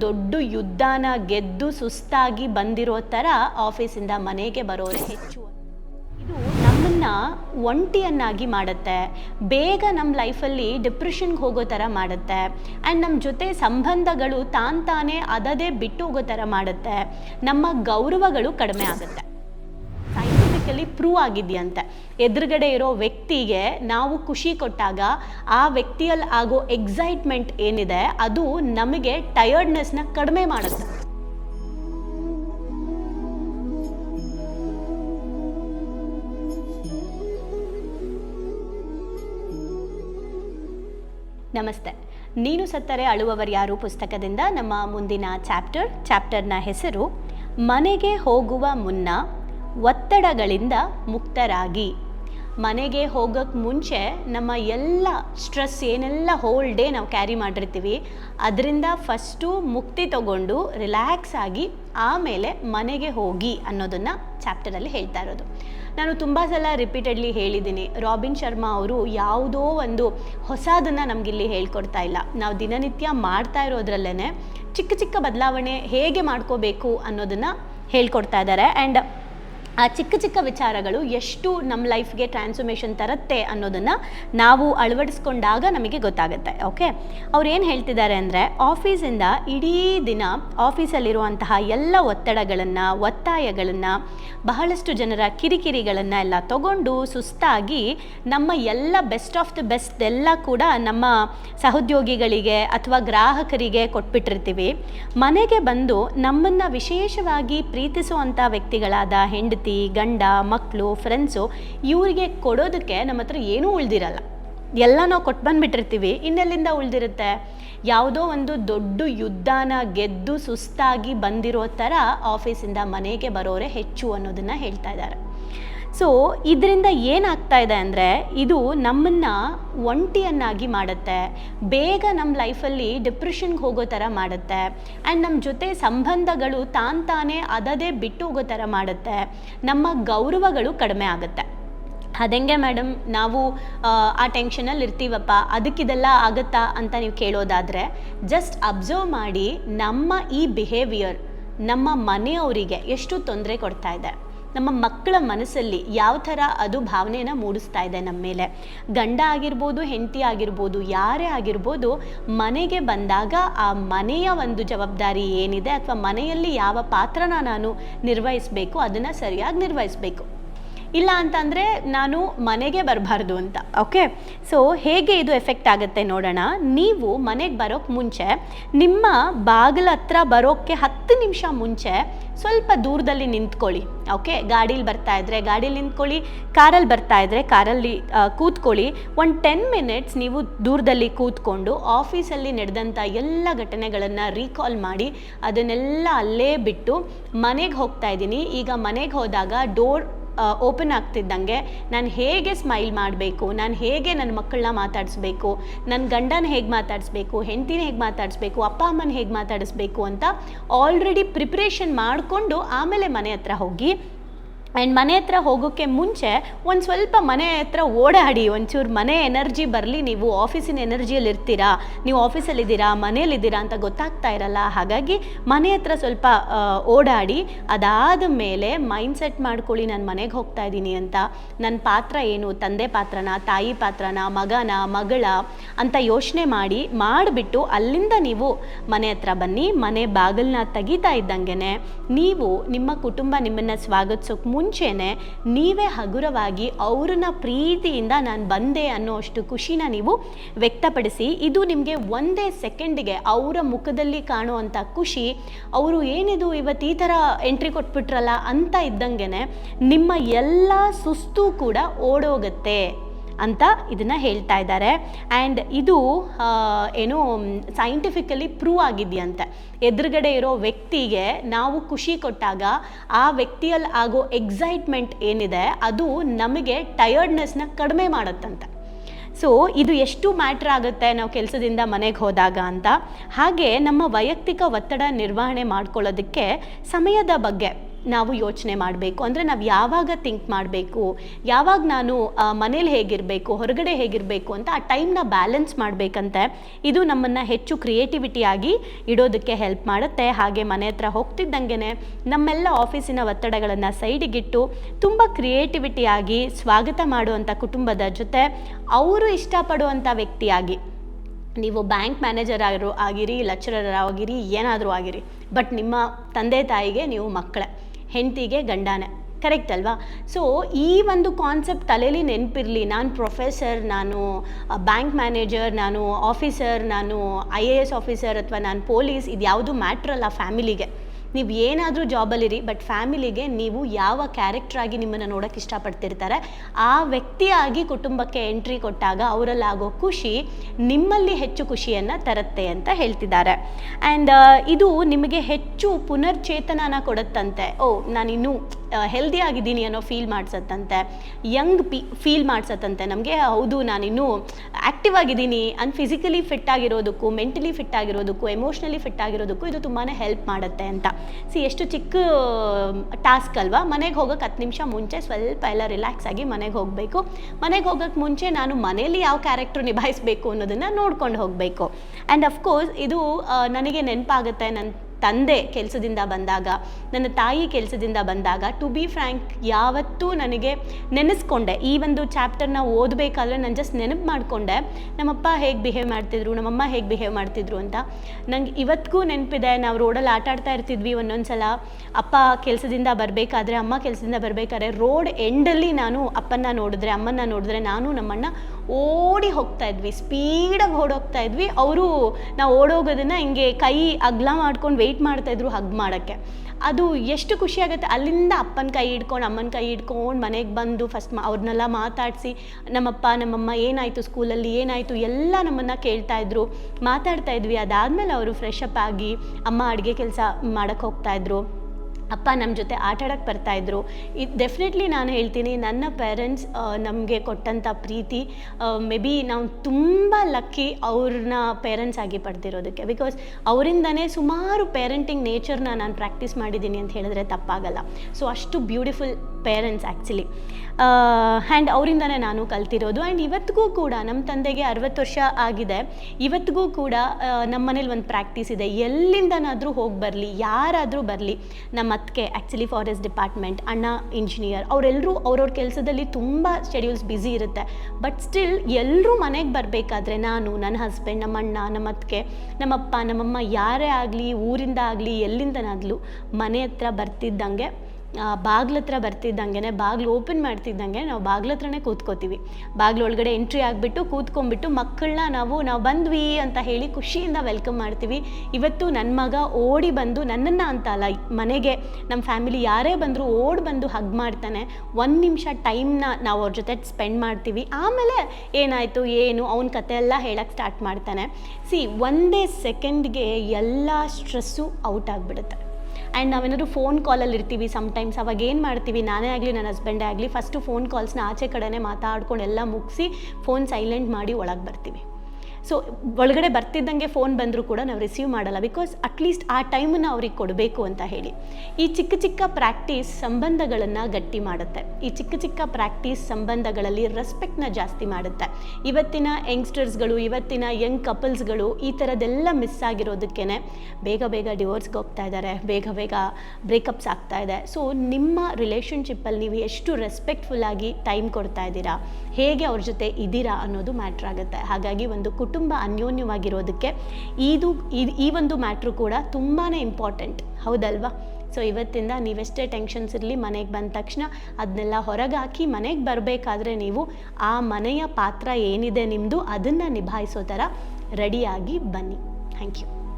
ದೊಡ್ಡ ಯುದ್ಧನ ಗೆದ್ದು ಸುಸ್ತಾಗಿ ಬಂದಿರೋ ಥರ ಆಫೀಸಿಂದ ಮನೆಗೆ ಬರೋರೆ ಹೆಚ್ಚು. ಇದು ನಮ್ಮನ್ನ ಒಂಟಿಯನ್ನಾಗಿ ಮಾಡುತ್ತೆ. ಬೇಗ ನಮ್ಮ ಲೈಫಲ್ಲಿ ಡಿಪ್ರೆಷನ್ಗೆ ಹೋಗೋ ಥರ ಮಾಡುತ್ತೆ. ಆ್ಯಂಡ್ ನಮ್ಮ ಜೊತೆ ಸಂಬಂಧಗಳು ತಾನ್ ತಾನೇ ಅದದೇ ಬಿಟ್ಟು ಹೋಗೋ ಥರ ಮಾಡುತ್ತೆ. ನಮ್ಮ ಗೌರವಗಳು ಕಡಿಮೆ ಆಗುತ್ತೆ. ಸೈಂಟಿಫಿಕಲಿ ಪ್ರೂವ್ ಆಗಿದೆಯಂತೆ. ಎದುರುಗಡೆ ಇರೋ ವ್ಯಕ್ತಿಗೆ ನಾವು ಖುಷಿ ಕೊಟ್ಟಾಗ ಆ ವ್ಯಕ್ತಿಯಲ್ಲಿ ಆಗೋ ಎಕ್ಸೈಟ್ಮೆಂಟ್ ಏನಿದೆ, ಅದು ನಮಗೆ ಟಯರ್ಡ್ನೆಸ್ನ ಕಡಿಮೆ ಮಾಡುತ್ತೆ. ನಮಸ್ತೆ. ನೀನು ಸತ್ತರೆ ಅಳುವವರು ಯಾರು? ಪುಸ್ತಕದಿಂದ ನಮ್ಮ ಮುಂದಿನ ಚಾಪ್ಟರ್ ಚಾಪ್ಟರ್ನ ಹೆಸರು ಮನೆಗೆ ಹೋಗುವ ಮುನ್ನ ಒತ್ತಡಗಳಿಂದ ಮುಕ್ತರಾಗಿ. ಮನೆಗೆ ಹೋಗೋಕ್ಕೆ ಮುಂಚೆ ನಮ್ಮ ಎಲ್ಲ ಸ್ಟ್ರೆಸ್ ಏನೆಲ್ಲ ಹೋಲ್ ಡೇ ನಾವು ಕ್ಯಾರಿ ಮಾಡಿರ್ತೀವಿ, ಅದರಿಂದ ಫಸ್ಟು ಮುಕ್ತಿ ತಗೊಂಡು ರಿಲ್ಯಾಕ್ಸ್ ಆಗಿ ಆಮೇಲೆ ಮನೆಗೆ ಹೋಗಿ ಅನ್ನೋದನ್ನು ಚಾಪ್ಟರಲ್ಲಿ ಹೇಳ್ತಾ ಇರೋದು. ನಾನು ತುಂಬ ಸಲ ರಿಪೀಟೆಡ್ಲಿ ಹೇಳಿದ್ದೀನಿ, ರಾಬಿನ್ ಶರ್ಮಾ ಅವರು ಯಾವುದೋ ಒಂದು ಹೊಸದನ್ನು ನಮಗಿಲ್ಲಿ ಹೇಳ್ಕೊಡ್ತಾ ಇಲ್ಲ. ನಾವು ದಿನನಿತ್ಯ ಮಾಡ್ತಾ ಇರೋದ್ರಲ್ಲೇ ಚಿಕ್ಕ ಚಿಕ್ಕ ಬದಲಾವಣೆ ಹೇಗೆ ಮಾಡ್ಕೋಬೇಕು ಅನ್ನೋದನ್ನು ಹೇಳ್ಕೊಡ್ತಾ ಇದ್ದಾರೆ. ಆ್ಯಂಡ್ ಆ ಚಿಕ್ಕ ಚಿಕ್ಕ ವಿಚಾರಗಳು ಎಷ್ಟು ನಮ್ಮ ಲೈಫ್ಗೆ ಟ್ರಾನ್ಸ್ಫರ್ಮೇಷನ್ ತರುತ್ತೆ ಅನ್ನೋದನ್ನು ನಾವು ಅಳವಡಿಸ್ಕೊಂಡಾಗ ನಮಗೆ ಗೊತ್ತಾಗುತ್ತೆ, ಓಕೆ? ಅವ್ರು ಏನು ಹೇಳ್ತಿದ್ದಾರೆ ಅಂದರೆ ಆಫೀಸಿಂದ ಇಡೀ ದಿನ ಆಫೀಸಲ್ಲಿರುವಂತಹ ಎಲ್ಲ ಒತ್ತಡಗಳನ್ನು, ಒತ್ತಾಯಗಳನ್ನು, ಬಹಳಷ್ಟು ಜನರ ಕಿರಿಕಿರಿಗಳನ್ನು ಎಲ್ಲ ತಗೊಂಡು ಸುಸ್ತಾಗಿ ನಮ್ಮ ಎಲ್ಲ ಬೆಸ್ಟ್ ಆಫ್ ದ ಬೆಸ್ಟ್ ಎಲ್ಲ ಕೂಡ ನಮ್ಮ ಸಹೋದ್ಯೋಗಿಗಳಿಗೆ ಅಥವಾ ಗ್ರಾಹಕರಿಗೆ ಕೊಟ್ಬಿಟ್ಟಿರ್ತೀವಿ. ಮನೆಗೆ ಬಂದು ನಮ್ಮನ್ನು ವಿಶೇಷವಾಗಿ ಪ್ರೀತಿಸುವಂಥ ವ್ಯಕ್ತಿಗಳಾದ ಹೆಂಡತಿ ಗಂಡ ಮಕ್ಕಳು ಫ್ರೆಂಡ್ಸು ಇವರಿಗೆ ಕೊಡೋದಕ್ಕೆ ನಮ್ಮ ಹತ್ರ ಏನೂ ಉಳ್ದಿರಲ್ಲ. ಎಲ್ಲ ನಾವು ಕೊಟ್ಟು ಬಂದುಬಿಟ್ಟಿರ್ತೀವಿ. ಇನ್ನೆಲ್ಲಿಂದ ಉಳ್ದಿರುತ್ತೆ? ಯಾವುದೋ ಒಂದು ದೊಡ್ಡ ಯುದ್ಧನ ಗೆದ್ದು ಸುಸ್ತಾಗಿ ಬಂದಿರೋ ಥರ ಆಫೀಸಿಂದ ಮನೆಗೆ ಬರೋರೆ ಹೆಚ್ಚು ಅನ್ನೋದನ್ನು ಹೇಳ್ತಾ ಇದ್ದಾರೆ. ಸೊ ಇದರಿಂದ ಏನಾಗ್ತಾ ಇದೆ ಅಂದರೆ ಇದು ನಮ್ಮನ್ನು ಒಂಟಿಯನ್ನಾಗಿ ಮಾಡುತ್ತೆ. ಬೇಗ ನಮ್ಮ ಲೈಫಲ್ಲಿ ಡಿಪ್ರೆಷನ್ಗೆ ಹೋಗೋ ಥರ ಮಾಡುತ್ತೆ. ಆ್ಯಂಡ್ ನಮ್ಮ ಜೊತೆ ಸಂಬಂಧಗಳು ತಾನ್ ತಾನೇ ಅದದೇ ಬಿಟ್ಟು ಹೋಗೋ ಥರ ಮಾಡುತ್ತೆ. ನಮ್ಮ ಗೌರವಗಳು ಕಡಿಮೆ ಆಗುತ್ತೆ. ಅದೆಂಗೆ ಮೇಡಮ್ ನಾವು, ಆ ಟೆನ್ಷನಲ್ಲಿ ಇರ್ತೀವಪ್ಪ. ಅದಕ್ಕಿದೆಲ್ಲ ಆಗುತ್ತಾ ಅಂತ ನೀವು ಕೇಳೋದಾದರೆ ಜಸ್ಟ್ ಅಬ್ಸರ್ವ್ ಮಾಡಿ ನಮ್ಮ ಈ ಬಿಹೇವಿಯರ್ ನಮ್ಮ ಮನೆಯವರಿಗೆ ಎಷ್ಟು ತೊಂದರೆ ಕೊಡ್ತಾ ಇದೆ. ನಮ್ಮ ಮಕ್ಕಳ ಮನಸ್ಸಲ್ಲಿ ಯಾವ ಥರ ಅದು ಭಾವನೆಯನ್ನು ಮೂಡಿಸ್ತಾ ಇದೆ ನಮ್ಮ ಮೇಲೆ? ಗಂಡ ಆಗಿರ್ಬೋದು, ಹೆಂಡತಿ ಆಗಿರ್ಬೋದು, ಯಾರೇ ಆಗಿರ್ಬೋದು, ಮನೆಗೆ ಬಂದಾಗ ಆ ಮನೆಯ ಒಂದು ಜವಾಬ್ದಾರಿ ಏನಿದೆ? ಅಥವಾ ಮನೆಯಲ್ಲಿ ಯಾವ ಪಾತ್ರನ ನಾನು ನಿರ್ವಹಿಸಬೇಕು? ಅದನ್ನು ಸರಿಯಾಗಿ ನಿರ್ವಹಿಸಬೇಕು. ಇಲ್ಲ ಅಂತಂದರೆ ನಾನು ಮನೆಗೆ ಬರಬಾರ್ದು ಅಂತ ಓಕೆ ಸೊ ಹೇಗೆ ಇದು ಎಫೆಕ್ಟ್ ಆಗುತ್ತೆ ನೋಡೋಣ. ನೀವು ಮನೆಗೆ ಬರೋಕ್ಕೆ ಮುಂಚೆ, ನಿಮ್ಮ ಬಾಗಿಲ ಹತ್ರ ಬರೋಕ್ಕೆ ಹತ್ತು ನಿಮಿಷ ಮುಂಚೆ ಸ್ವಲ್ಪ ದೂರದಲ್ಲಿ ನಿಂತ್ಕೊಳ್ಳಿ ಓಕೆ ಗಾಡೀಲಿ ಬರ್ತಾ ಇದ್ರೆ ಗಾಡೀಲಿ ನಿಂತ್ಕೊಳ್ಳಿ, ಕಾರಲ್ಲಿ ಬರ್ತಾ ಇದ್ರೆ ಕಾರಲ್ಲಿ ಕೂತ್ಕೊಳ್ಳಿ. ಒಂದು ಟೆನ್ ಮಿನಿಟ್ಸ್ ನೀವು ದೂರದಲ್ಲಿ ಕೂತ್ಕೊಂಡು ಆಫೀಸಲ್ಲಿ ನಡೆದಂಥ ಎಲ್ಲ ಘಟನೆಗಳನ್ನು ರೀಕಾಲ್ ಮಾಡಿ, ಅದನ್ನೆಲ್ಲ ಅಲ್ಲೇ ಬಿಟ್ಟು ಮನೆಗೆ ಹೋಗ್ತಾ ಇದ್ದೀನಿ. ಈಗ ಮನೆಗೆ ಹೋದಾಗ ಡೋರ್ ಓಪನ್ ಆಗ್ತಿದ್ದಂಗೆ ನಾನು ಹೇಗೆ ಸ್ಮೈಲ್ ಮಾಡಬೇಕು, ನಾನು ಹೇಗೆ ನನ್ನ ಮಕ್ಕಳನ್ನ ಮಾತಾಡಿಸ್ಬೇಕು ನನ್ನ ಗಂಡನ ಹೇಗೆ ಮಾತಾಡಿಸ್ಬೇಕು, ಹೆಂಡತಿನ ಹೇಗೆ ಮಾತಾಡಿಸ್ಬೇಕು, ಅಪ್ಪ ಅಮ್ಮನ ಹೇಗೆ ಮಾತಾಡಿಸ್ಬೇಕು ಅಂತ ಆಲ್ರೆಡಿ ಪ್ರಿಪ್ರೇಷನ್ ಮಾಡಿಕೊಂಡು ಆಮೇಲೆ ಮನೆ ಹತ್ರ ಹೋಗಿ ಆ್ಯಂಡ್ ಮನೆ ಹತ್ರ ಹೋಗೋಕ್ಕೆ ಮುಂಚೆ ಒಂದು ಸ್ವಲ್ಪ ಮನೆ ಹತ್ರ ಓಡಾಡಿ, ಒಂಚೂರು ಮನೆ ಎನರ್ಜಿ ಬರಲಿ, ನೀವು ಆಫೀಸಿನ ಎನರ್ಜಿಯಲ್ಲಿ ಇರ್ತೀರಾ, ನೀವು ಆಫೀಸಲ್ಲಿದ್ದೀರಾ ಮನೇಲಿದ್ದೀರಾ ಅಂತ ಗೊತ್ತಾಗ್ತಾ ಇರಲ್ಲ. ಹಾಗಾಗಿ ಮನೆ ಹತ್ರ ಸ್ವಲ್ಪ ಓಡಾಡಿ, ಅದಾದ ಮೇಲೆ ಮೈಂಡ್ ಸೆಟ್ ಮಾಡ್ಕೊಳ್ಳಿ, ನಾನು ಮನೆಗೆ ಹೋಗ್ತಾ ಇದ್ದೀನಿ ಅಂತ. ನನ್ನ ಪಾತ್ರ ಏನು? ತಂದೆ ಪಾತ್ರನ, ತಾಯಿ ಪಾತ್ರನ, ಮಗನ, ಮಗಳ ಅಂತ ಯೋಚನೆ ಮಾಡಿ, ಮಾಡಿಬಿಟ್ಟು ಅಲ್ಲಿಂದ ನೀವು ಮನೆ ಹತ್ರ ಬನ್ನಿ. ಮನೆ ಬಾಗಿಲನ್ನ ತೆಗಿತಾ ಇದ್ದಂಗೆ ನೀವು ನಿಮ್ಮ ಕುಟುಂಬ ನಿಮ್ಮನ್ನು ಸ್ವಾಗತಿಸೋಕೆ ಮುಂಚೆನೆ ನೀವೇ ಹಗುರವಾಗಿ ಅವ್ರನ್ನ ಪ್ರೀತಿಯಿಂದ ನಾನು ಬಂದೆ ಅನ್ನೋ ಅಷ್ಟು ಖುಷಿನ ನೀವು ವ್ಯಕ್ತಪಡಿಸಿ, ಇದು ನಿಮಗೆ ಒಂದೇ ಸೆಕೆಂಡಿಗೆ ಅವರ ಮುಖದಲ್ಲಿ ಕಾಣುವಂಥ ಖುಷಿ, ಅವರು ಏನಿದು ಇವತ್ತು ಈ ಥರ ಎಂಟ್ರಿ ಕೊಟ್ಬಿಟ್ರಲ್ಲ ಅಂತ ಇದ್ದಂಗೆ ನಿಮ್ಮ ಎಲ್ಲ ಸುಸ್ತು ಕೂಡ ಓಡೋಗುತ್ತೆ. ಅಂತ ಇದನ್ನು ಹೇಳ್ತಾ ಇದ್ದಾರೆ. ಆ್ಯಂಡ್ ಇದು ಏನು ಸೈಂಟಿಫಿಕಲಿ ಪ್ರೂವ್ ಆಗಿದೆಯಂತೆ. ಎದುರುಗಡೆ ಇರೋ ವ್ಯಕ್ತಿಗೆ ನಾವು ಖುಷಿ ಕೊಟ್ಟಾಗ ಆ ವ್ಯಕ್ತಿಯಲ್ಲಿ ಆಗೋ ಎಕ್ಸೈಟ್ಮೆಂಟ್ ಏನಿದೆ, ಅದು ನಮಗೆ ಟಯರ್ಡ್ನೆಸ್ನ ಕಡಿಮೆ ಮಾಡುತ್ತಂತೆ. ಸೊ ಇದು ಎಷ್ಟು ಮ್ಯಾಟ್ರ್ ಆಗುತ್ತೆ ನಾವು ಕೆಲಸದಿಂದ ಮನೆಗೆ ಹೋದಾಗ ಅಂತ. ಹಾಗೆ ನಮ್ಮ ವೈಯಕ್ತಿಕ ಒತ್ತಡ ನಿರ್ವಹಣೆ ಮಾಡ್ಕೊಳ್ಳೋದಕ್ಕೆ ಸಮಯದ ಬಗ್ಗೆ ನಾವು ಯೋಚನೆ ಮಾಡಬೇಕು. ಅಂದರೆ ನಾವು ಯಾವಾಗ ಥಿಂಕ್ ಮಾಡಬೇಕು, ಯಾವಾಗ ನಾನು ಮನೇಲಿ ಹೇಗಿರಬೇಕು, ಹೊರಗಡೆ ಹೇಗಿರಬೇಕು ಅಂತ ಆ ಟೈಮ್ನ ಬ್ಯಾಲೆನ್ಸ್ ಮಾಡಬೇಕಂತೆ. ಇದು ನಮ್ಮನ್ನು ಹೆಚ್ಚು ಕ್ರಿಯೇಟಿವಿಟಿಯಾಗಿ ಇಡೋದಕ್ಕೆ ಹೆಲ್ಪ್ ಮಾಡುತ್ತೆ. ಹಾಗೆ ಮನೆ ಹತ್ರ ಹೋಗ್ತಿದ್ದಂಗೆ ನಮ್ಮೆಲ್ಲ ಆಫೀಸಿನ ಒತ್ತಡಗಳನ್ನು ಸೈಡಿಗಿಟ್ಟು ತುಂಬ ಕ್ರಿಯೇಟಿವಿಟಿಯಾಗಿ ಸ್ವಾಗತ ಮಾಡುವಂಥ ಕುಟುಂಬದ ಜೊತೆ ಅವರು ಇಷ್ಟಪಡುವಂಥ ವ್ಯಕ್ತಿಯಾಗಿ. ನೀವು ಬ್ಯಾಂಕ್ ಮ್ಯಾನೇಜರ್ ಆಗಿರೋ, ಆಗಿರಿ ಲೆಕ್ಚರರ್ ಆಗಿರಿ, ಏನಾದರೂ ಆಗಿರಿ. ಬಟ್ ನಿಮ್ಮ ತಂದೆ ತಾಯಿಗೆ ನೀವು ಮಕ್ಕಳೇ. ಹೆಂಡತಿಗೆ ಗಂಡನೇ. ಕರೆಕ್ಟ್ ಅಲ್ವಾ? ಸೊ ಈ ಒಂದು ಕಾನ್ಸೆಪ್ಟ್ ತಲೆಯಲ್ಲಿ ನೆನಪಿರಲಿ. ನಾನು ಪ್ರೊಫೆಸರ್ ನಾನು ಬ್ಯಾಂಕ್ ಮ್ಯಾನೇಜರ್ ನಾನು ಆಫೀಸರ್ ನಾನು ಐ ಎ ಎಸ್ ಆಫೀಸರ್ ಅಥವಾ ನಾನು ಪೊಲೀಸ್ ಇದು ಯಾವುದು ಮ್ಯಾಟ್ರಲ್ಲ ಫ್ಯಾಮಿಲಿಗೆ ನೀವು ಏನಾದರೂ ಜಾಬಲ್ಲಿರಿ ಬಟ್ ಫ್ಯಾಮಿಲಿಗೆ ನೀವು ಯಾವ ಕ್ಯಾರೆಕ್ಟ್ರಾಗಿ ನಿಮ್ಮನ್ನು ನೋಡೋಕ್ಕೆ ಇಷ್ಟಪಡ್ತಿರ್ತಾರೆ, ಆ ವ್ಯಕ್ತಿಯಾಗಿ ಕುಟುಂಬಕ್ಕೆ ಎಂಟ್ರಿ ಕೊಟ್ಟಾಗ ಅವರಲ್ಲಾಗೋ ಖುಷಿ ನಿಮ್ಮಲ್ಲಿ ಹೆಚ್ಚು ಖುಷಿಯನ್ನು ತರುತ್ತೆ ಅಂತ ಹೇಳ್ತಿದ್ದಾರೆ. ಆ್ಯಂಡ್ ಇದು ನಿಮಗೆ ಹೆಚ್ಚು ಪುನರ್ಚೇತನನ ಕೊಡುತ್ತಂತೆ. ಓ, ನಾನಿನ್ನೂ ಹೆಲ್ದಿ ಆಗಿದ್ದೀನಿ ಅನ್ನೋ ಫೀಲ್ ಮಾಡಿಸತ್ತಂತೆ. ಯಂಗ್ ಪಿ ಫೀಲ್ ಮಾಡಿಸತ್ತಂತೆ. ನಮಗೆ ಹೌದು, ನಾನಿನ್ನೂ ಆ್ಯಕ್ಟಿವ್ ಆಗಿದ್ದೀನಿ ಆ್ಯಂಡ್ ಫಿಸಿಕಲಿ ಫಿಟ್ ಆಗಿರೋದಕ್ಕೂ ಮೆಂಟಲಿ ಫಿಟ್ ಆಗಿರೋದಕ್ಕೂ ಎಮೋಷ್ನಲಿ ಫಿಟ್ ಆಗಿರೋದಕ್ಕೂ ಇದು ತುಂಬಾ ಹೆಲ್ಪ್ ಮಾಡುತ್ತೆ ಅಂತ. ಸಿ ಎಷ್ಟು ಚಿಕ್ಕ ಟಾಸ್ಕ್ ಅಲ್ವಾ? ಮನೆಗೆ ಹೋಗೋಕೆ ಹತ್ತು ನಿಮಿಷ ಮುಂಚೆ ಸ್ವಲ್ಪ ಎಲ್ಲ ರಿಲ್ಯಾಕ್ಸ್ ಆಗಿ ಮನೆಗೆ ಹೋಗಬೇಕು. ಮನೆಗೆ ಹೋಗೋಕೆ ಮುಂಚೆ ನಾನು ಮನೇಲಿ ಯಾವ ಕ್ಯಾರೆಕ್ಟ್ರ್ ನಿಭಾಯಿಸಬೇಕು ಅನ್ನೋದನ್ನು ನೋಡ್ಕೊಂಡು ಹೋಗಬೇಕು. ಆ್ಯಂಡ್ ಅಫ್ಕೋರ್ಸ್ ಇದು ನನಗೆ ನೆನಪಾಗುತ್ತೆ ನನ್ನ ತಂದೆ ಕೆಲಸದಿಂದ ಬಂದಾಗ, ನನ್ನ ತಾಯಿ ಕೆಲಸದಿಂದ ಬಂದಾಗ ಟು ಬಿ ಫ್ರ್ಯಾಂಕ್ ಯಾವತ್ತೂ ನನಗೆ ನೆನೆಸ್ಕೊಂಡೆ. ಈ ಒಂದು ಚಾಪ್ಟರ್ನ ಓದಬೇಕಾದ್ರೆ ನಾನು ಜಸ್ಟ್ ನೆನಪು ಮಾಡಿಕೊಂಡೆ, ನಮ್ಮಪ್ಪ ಹೇಗೆ ಬಿಹೇವ್ ಮಾಡ್ತಿದ್ರು, ನಮ್ಮಮ್ಮ ಹೇಗೆ ಬಿಹೇವ್ ಮಾಡ್ತಿದ್ರು ಅಂತ. ನಂಗೆ ಇವತ್ತಿಗೂ ನೆನಪಿದೆ, ನಾವು ರೋಡಲ್ಲಿ ಆಟ ಆಡ್ತಾ ಇರ್ತಿದ್ವಿ ಒಂದೊಂದು ಸಲ ಅಪ್ಪ ಕೆಲಸದಿಂದ ಬರಬೇಕಾದ್ರೆ, ಅಮ್ಮ ಕೆಲಸದಿಂದ ಬರಬೇಕಾದ್ರೆ ರೋಡ್ ಎಂಡಲ್ಲಿ ನಾನು ಅಪ್ಪನ್ನ ನೋಡಿದ್ರೆ, ಅಮ್ಮನ್ನ ನೋಡಿದ್ರೆ, ನಾನು ನಮ್ಮಣ್ಣ ಓಡಿ ಹೋಗ್ತಾ ಇದ್ವಿ. ಸ್ಪೀಡಾಗಿ ಓಡೋಗ್ತಾ ಇದ್ವಿ. ಅವರು ನಾವು ಓಡೋಗೋದನ್ನು ಹಿಂಗೆ ಕೈ ಅಗ್ಲ ಮಾಡ್ಕೊಂಡು ವೆಯ್ಟ್ ಮಾಡ್ತಾಯಿದ್ರು ಹಗ್ ಮಾಡೋಕ್ಕೆ. ಅದು ಎಷ್ಟು ಖುಷಿ ಆಗುತ್ತೆ. ಅಲ್ಲಿಂದ ಅಪ್ಪನ ಕೈ ಹಿಡ್ಕೊಂಡು, ಅಮ್ಮನ ಕೈ ಹಿಡ್ಕೊಂಡು ಮನೆಗೆ ಬಂದು ಫಸ್ಟ್ ಅವ್ರನ್ನೆಲ್ಲ ಮಾತಾಡಿಸಿ, ನಮ್ಮಪ್ಪ, ನಮ್ಮಮ್ಮ ಏನಾಯಿತು? ಸ್ಕೂಲಲ್ಲಿ ಏನಾಯಿತು? ಎಲ್ಲ ನಮ್ಮನ್ನು ಕೇಳ್ತಾ ಇದ್ರು. ಮಾತಾಡ್ತಾ ಇದ್ವಿ. ಅದಾದಮೇಲೆ ಅವರು ಫ್ರೆಶ್ ಅಪ್ ಆಗಿ ಅಮ್ಮ ಅಡುಗೆ ಕೆಲಸ ಮಾಡೋಕ್ಕೆ ಹೋಗ್ತಾಯಿದ್ರು ಅಪ್ಪ ನಮ್ಮ ಜೊತೆ ಆಟಾಡಕ್ಕೆ ಬರ್ತಾಯಿದ್ರು ಇದು ಡೆಫಿನೆಟ್ಲಿ ನಾನು ಹೇಳ್ತೀನಿ, ನನ್ನ ಪೇರೆಂಟ್ಸ್ ನಮಗೆ ಕೊಟ್ಟಂಥ ಪ್ರೀತಿ ಮೇ ಬಿ ನಾವು ತುಂಬ ಲಕ್ಕಿ ಅವ್ರನ್ನ ಪೇರೆಂಟ್ಸ್ ಆಗಿ ಪಡೆದಿರೋದಕ್ಕೆ. ಬಿಕಾಸ್ ಅವರಿಂದನೇ ಸುಮಾರು ಪೇರೆಂಟಿಂಗ್ ನೇಚರ್ನ ನಾನು ಪ್ರಾಕ್ಟೀಸ್ ಮಾಡಿದ್ದೀನಿ ಅಂತ ಹೇಳಿದ್ರೆ ತಪ್ಪಾಗಲ್ಲ. ಸೊ ಅಷ್ಟು ಬ್ಯೂಟಿಫುಲ್ ಪೇರೆಂಟ್ಸ್ ಆ್ಯಕ್ಚುಲಿ ಆ್ಯಂಡ್ ಅವರಿಂದನೇ ನಾನು ಕಲ್ತಿರೋದು. ಆ್ಯಂಡ್ ಇವತ್ತಿಗೂ ಕೂಡ ನಮ್ಮ ತಂದೆಗೆ ಅರವತ್ತು ವರ್ಷ ಆಗಿದೆ. ಇವತ್ತಿಗೂ ಕೂಡ ನಮ್ಮ ಮನೇಲಿ ಒಂದು ಪ್ರಾಕ್ಟೀಸ್ ಇದೆ. ಎಲ್ಲಿಂದನಾದರೂ ಹೋಗಿ ಬರಲಿ, ಯಾರಾದರೂ ಬರಲಿ, ನಮ್ಮ ಅತ್ತಿಗೆ ಆ್ಯಕ್ಚುಲಿ ಫಾರೆಸ್ಟ್ ಡಿಪಾರ್ಟ್ಮೆಂಟ್ ಅಣ್ಣ ಇಂಜಿನಿಯರ್ ಅವರೆಲ್ಲರೂ ಅವ್ರವ್ರ ಕೆಲಸದಲ್ಲಿ ತುಂಬ ಶೆಡ್ಯೂಲ್ಸ್ ಬ್ಯುಸಿ ಇರುತ್ತೆ. ಬಟ್ ಸ್ಟಿಲ್ ಎಲ್ಲರೂ ಮನೆಗೆ ಬರಬೇಕಾದ್ರೆ ನಾನು, ನನ್ನ ಹಸ್ಬೆಂಡ್ ನಮ್ಮ ಅಣ್ಣ, ನಮ್ಮ ಅತ್ತಿಗೆ ನಮ್ಮಪ್ಪ ನಮ್ಮಮ್ಮ ಯಾರೇ ಆಗಲಿ, ಊರಿಂದ ಆಗಲಿ, ಎಲ್ಲಿಂದನಾಗಲೂ ಮನೆ ಹತ್ರ ಬರ್ತಿದ್ದಂಗೆ ಬಾಗ್ಲ ಹತ್ರ ಬರ್ತಿದ್ದಂಗೆ ಬಾಗ್ಲು ಓಪನ್ ಮಾಡ್ತಿದ್ದಂಗೆ ನಾವು ಬಾಗ್ಲ ಹತ್ರನೇ ಕೂತ್ಕೋತೀವಿ. ಬಾಗ್ಲು ಒಳಗಡೆ ಎಂಟ್ರಿ ಆಗಿಬಿಟ್ಟು ಕೂತ್ಕೊಂಡ್ಬಿಟ್ಟು ಮಕ್ಕಳನ್ನ ನಾವು ನಾವು ಬಂದ್ವಿ ಅಂತ ಹೇಳಿ ಖುಷಿಯಿಂದ ವೆಲ್ಕಮ್ ಮಾಡ್ತೀವಿ. ಇವತ್ತು ನನ್ನ ಮಗ ಓಡಿ ಬಂದು ನನ್ನನ್ನು ಅಂತ ಅಲ್ಲ, ಮನೆಗೆ ನಮ್ಮ ಫ್ಯಾಮಿಲಿ ಯಾರೇ ಬಂದರೂ ಓಡಿ ಬಂದು ಹಗ್ ಮಾಡ್ತಾನೆ. ಒಂದು ನಿಮಿಷ ಟೈಮ್ನ ನಾವು ಅವ್ರ ಜೊತೆ ಸ್ಪೆಂಡ್ ಮಾಡ್ತೀವಿ. ಆಮೇಲೆ ಏನಾಯಿತು, ಏನು, ಅವನ ಕತೆ ಎಲ್ಲ ಹೇಳಕ್ಕೆ ಸ್ಟಾರ್ಟ್ ಮಾಡ್ತಾನೆ. ಸಿ ಒಂದೇ ಸೆಕೆಂಡ್ಗೆ ಎಲ್ಲ ಸ್ಟ್ರೆಸ್ಸು ಔಟ್ ಆಗಿಬಿಡುತ್ತೆ. ಆ್ಯಂಡ್ ನಾವೇನಾದ್ರು ಫೋನ್ ಕಾಲಲ್ಲಿ ಇರ್ತೀವಿ ಸಮ್ಟೈಮ್ಸ್ ಅವಾಗ ಏನು ಮಾಡ್ತೀವಿ, ನಾನೇ ಆಗಲಿ ನನ್ನ ಹಸ್ಬೆಂಡೇ ಆಗಲಿ ಫಸ್ಟು ಫೋನ್ ಕಾಲ್ಸ್ನ ಆಚೆ ಕಡೆನೇ ಮಾತಾಡ್ಕೊಂಡು ಎಲ್ಲ ಮುಗಿಸಿ ಫೋನ್ ಸೈಲೆಂಟ್ ಮಾಡಿ ಒಳಗೆ ಬರ್ತೀವಿ. ಸೊ ಒಳಗಡೆ ಬರ್ತಿದ್ದಂಗೆ ಫೋನ್ ಬಂದರೂ ಕೂಡ ನಾವು ರಿಸೀವ್ ಮಾಡಲ್ಲ. ಬಿಕಾಸ್ ಅಟ್ಲೀಸ್ಟ್ ಆ ಟೈಮನ್ನು ಅವ್ರಿಗೆ ಕೊಡಬೇಕು ಅಂತ ಹೇಳಿ. ಈ ಚಿಕ್ಕ ಚಿಕ್ಕ ಪ್ರಾಕ್ಟೀಸ್ ಸಂಬಂಧಗಳನ್ನು ಗಟ್ಟಿ ಮಾಡುತ್ತೆ. ಈ ಚಿಕ್ಕ ಚಿಕ್ಕ ಪ್ರಾಕ್ಟೀಸ್ ಸಂಬಂಧಗಳಲ್ಲಿ ರೆಸ್ಪೆಕ್ಟ್ನ ಜಾಸ್ತಿ ಮಾಡುತ್ತೆ. ಇವತ್ತಿನ ಯಂಗ್ಸ್ಟರ್ಸ್ಗಳು ಇವತ್ತಿನ ಯಂಗ್ ಕಪಲ್ಸ್ಗಳು ಈ ಥರದ್ದೆಲ್ಲ ಮಿಸ್ ಆಗಿರೋದಕ್ಕೇ ಬೇಗ ಬೇಗ ಡಿವೋರ್ಸ್ಗೆ ಹೋಗ್ತಾ ಇದ್ದಾರೆ ಬೇಗ ಬೇಗ ಬ್ರೇಕಪ್ಸ್ ಆಗ್ತಾ ಇದೆ. ಸೊ ನಿಮ್ಮ ರಿಲೇಷನ್ಶಿಪ್ಪಲ್ಲಿ ನೀವು ಎಷ್ಟು ರೆಸ್ಪೆಕ್ಟ್ಫುಲ್ಲಾಗಿ ಟೈಮ್ ಕೊಡ್ತಾ ಇದ್ದೀರಾ? ಹೇಗೆ ಅವ್ರ ಜೊತೆ ಇದ್ದೀರಾ ಅನ್ನೋದು ಮ್ಯಾಟ್ರ್ ಆಗುತ್ತೆ. ಹಾಗಾಗಿ ಒಂದು ಕುಟುಂಬ ಅನ್ಯೋನ್ಯವಾಗಿರೋದಕ್ಕೆ ಇದು ಈ- ಒಂದು ಮ್ಯಾಟ್ರು ಕೂಡ ತುಂಬಾ ಇಂಪಾರ್ಟೆಂಟ್ ಹೌದಲ್ವಾ? ಸೊ ಇವತ್ತಿಂದ ನೀವೆಷ್ಟೇ ಟೆನ್ಷನ್ಸ್ ಇರಲಿ, ಮನೆಗೆ ಬಂದ ತಕ್ಷಣ ಅದನ್ನೆಲ್ಲ ಹೊರಗೆ ಹಾಕಿ ಮನೆಗೆ ಬರಬೇಕಾದ್ರೆ ನೀವು ಆ ಮನೆಯ ಪಾತ್ರ ಏನಿದೆ ನಿಮ್ಮದು ಅದನ್ನು ನಿಭಾಯಿಸೋ ಥರ ರೆಡಿಯಾಗಿ ಬನ್ನಿ. Thank you